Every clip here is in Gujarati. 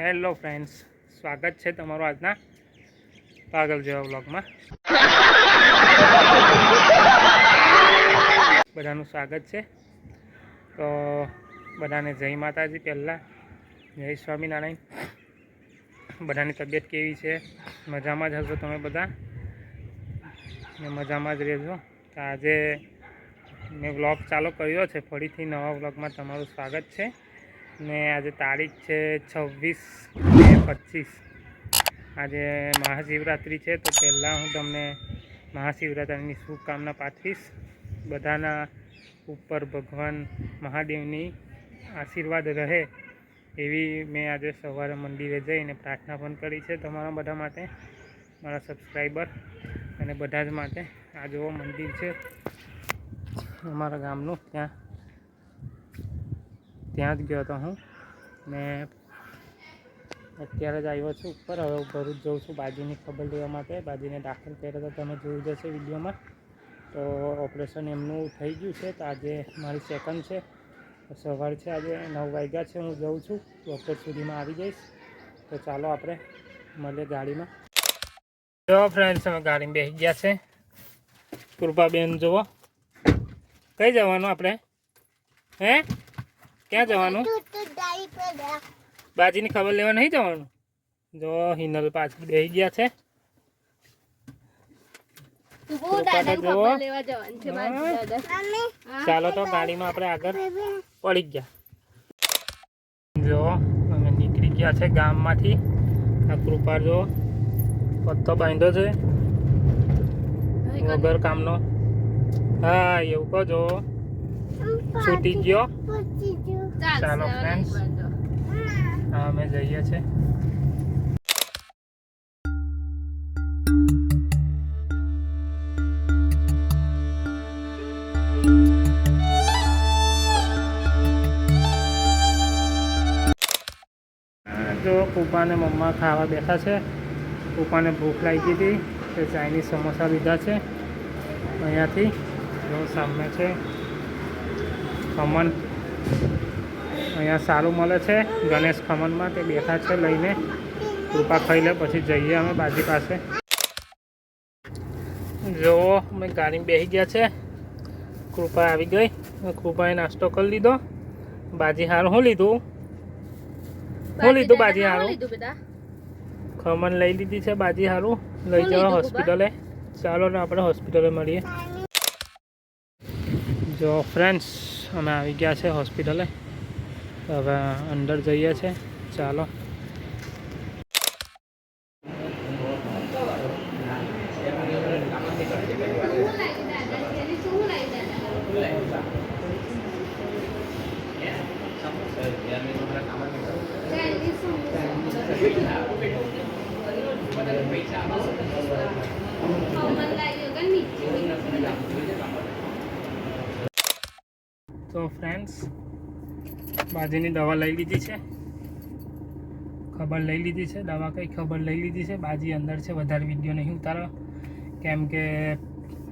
હેલો ફ્રેન્ડ્સ, સ્વાગત છે તમારું આજના પાગલ જેવા વ્લોગમાં. બધાનું સ્વાગત છે. તો બધાને જય માતાજી પહેલાં. જય સ્વામિનારાયણ. બધાની તબિયત કેવી છે? મજામાં જ હશો તમે બધા? ને મજામાં જ રહેજો. તો આજે મેં વ્લોગ ચાલુ કર્યો છે. ફરીથી નવા વ્લોગમાં તમારું સ્વાગત છે. ને આજે તારીખ છે છવ્વીસ ને પચીસ. આજે મહાશિવરાત્રિ છે, તો પહેલાં હું તમને મહાશિવરાત્રિની શુભકામના પાઠવીશ. બધાના ઉપર ભગવાન મહાદેવની આશીર્વાદ રહે એવી મેં આજે સવારે મંદિરે જઈને પ્રાર્થના પણ કરી છે તમારા બધા માટે, મારા સબસ્ક્રાઈબર અને બધા જ માટે. આ જેવો મંદિર છે અમારા ગામનું, ત્યાં ત્યાં જ ગયો હતો હું. ને અત્યારે જ આવ્યો છું ઉપર. હવે ભરૂચ જઉં છું બાજીની ખબર લેવા માટે. બાજીને દાખલ કર્યો તો તમે જોયું જશે વિડીયોમાં. તો ઓપરેશન એમનું થઈ ગયું છે. તો આજે મારી સેકન્ડ છે. સવાર છે આજે, નવ વાગ્યા છે. હું જઉં છું. બપોર સુધીમાં આવી જઈશ. તો ચાલો આપણે મળીએ ગાડીમાં. જો ફ્રેન્ડ્સ અમે ગાડીમાં બેસી ગયા છે. કૃપાબેન, જુઓ. કઈ જવાનું આપણે? હે? ક્યાં જવાનું? બાજીની ખબર લેવા નહીં જવાનું? જો હિનલ પાછળ બેસી ગયા છે. ચાલો તો ગાડીમાં આપણે આગળ પડી ગયા. જો અમે નીકળી ગયા છે ગામમાંથી. આ કૃપા જો પત્તો બાંધ્યો છે. વગર કામનો. હા એવું કહો જો. છૂટી ગયો. ચાલો ફ્રેન્ડ્સ અમે જઈએ છીએ. જો પપ્પાને મમ્મા ખાવા બેઠા છે. પપ્પાને ભૂખ લાગી હતી તે ચાઇનીઝ સમોસા લીધા છે. અહીંયાથી જો સામે છે. ખમણ. અહીંયા સારું મળે છે. ગણેશ ખમણમાં તે બેઠા છે લઈને. કૃપા ખાઈ લે પછી જઈએ અમે બાજી પાસે. જુઓ અમે ગાડીમાં બેસી ગયા છે. કૃપા આવી ગઈ. કૃપાએ નાસ્તો કરી લીધો. બાજી હારું શું લીધું? શું લીધું બાજી હારું? ખમણ લઈ લીધી છે બાજી હારું. લઈ જવા હોસ્પિટલે ચાલો ને આપણે હોસ્પિટલે મળીએ. જો ફ્રેન્ડ્સ અમે આવી ગયા છે હોસ્પિટલે હવે અંદર જઈએ છે. ચાલો. તો ફ્રેન્ડ્સ બાજીની દવા લઈ લીધી છે. ખબર લઈ લીધી છે. દવા કંઈ ખબર લઈ લીધી છે. બાજી અંદર છે. વધારે વીડિયો નહીં ઉતારો. કેમ કે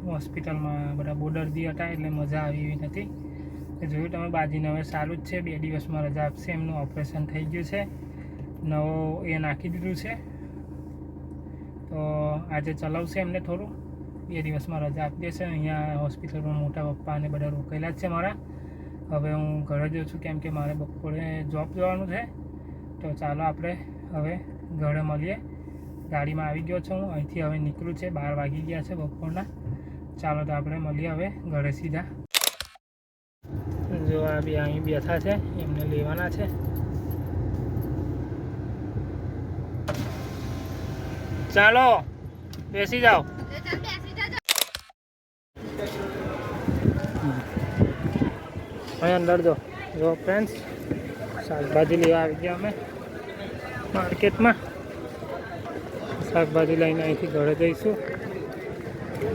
હોસ્પિટલમાં બધા દર્દી હતા એટલે મજા આવી એવી નથી. જોયું તમે, બાજીને હવે સારું જ છે. બે દિવસમાં રજા આપશે. એમનું ઓપરેશન થઈ ગયું છે. નવો એ નાખી દીધું છે. તો આજે ચલાવશે એમને થોડું. બે દિવસમાં રજા આપી દેશે. અહીંયા હોસ્પિટલમાં મોટા પપ્પા અને બધા રોકાયેલા જ છે મારા. હવે હું ઘરે જ છું કેમ કે મારે બપોરે જોબ જવાનું છે. તો ચાલો આપણે હવે ઘરે મળીએ. ગાડીમાં આવી ગયો છું. હું અહીંથી હવે નીકળું છે. બાર વાગી ગયા છે બપોરના. ચાલો તો આપણે મળીએ હવે ઘરે સીધા. જો આ બે અહીં બેઠા છે. એમને લેવાના છે. ચાલો, બેસી જાઓ. અહીં અંદર જો ફ્રેન્ડ્સ શાકભાજી લેવા આવી ગયા અમે માર્કેટમાં. શાકભાજી લઈને અહીંથી ઘરે જઈશું.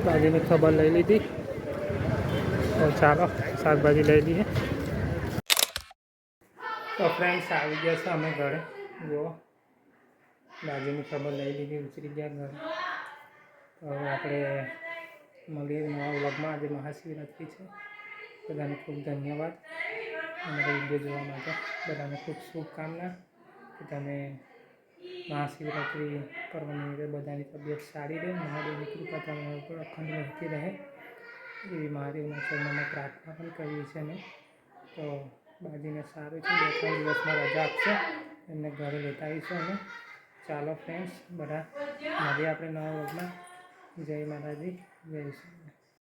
ભાજીની ખબર લઈ લીધી. તો ચાલો, શાકભાજી લઈ લઈએ. તો ફ્રેન્ડ્સ આવી ગયા છે અમે ઘરે. જુઓ, ભાજીની ખબર લઈ લીધી ઉતરી ગયા ઘરે. હવે આપણે મળીએ નવા વ્લોગમાં. આજે મહાશિવરાત્રિ છે. બધાને ખૂબ ધન્યવાદ. અમારા વીડિયો જોવા માટે બધાને ખૂબ શુભકામના કે તમે મહાશિવરાત્રિ પર્વ નિમિત્તે બધાની તબિયત સારી રહે. મહાદેવની કૃપા તમારા ઉપર અખંડ રહેતી રહે. એવી મહાદેવના ચરણોમાં પ્રાર્થના પણ કરીએ છીએ અમે. તો બાજીને સારું છે. બે ત્રણ દિવસમાં રજા આપશે. એમને ઘરે લેતા આવીશું અમે. ચાલો ફ્રેન્ડ્સ બધા. મળીએ આપણે નવા વર્ગમાં જય માતાજી. જય શ્રી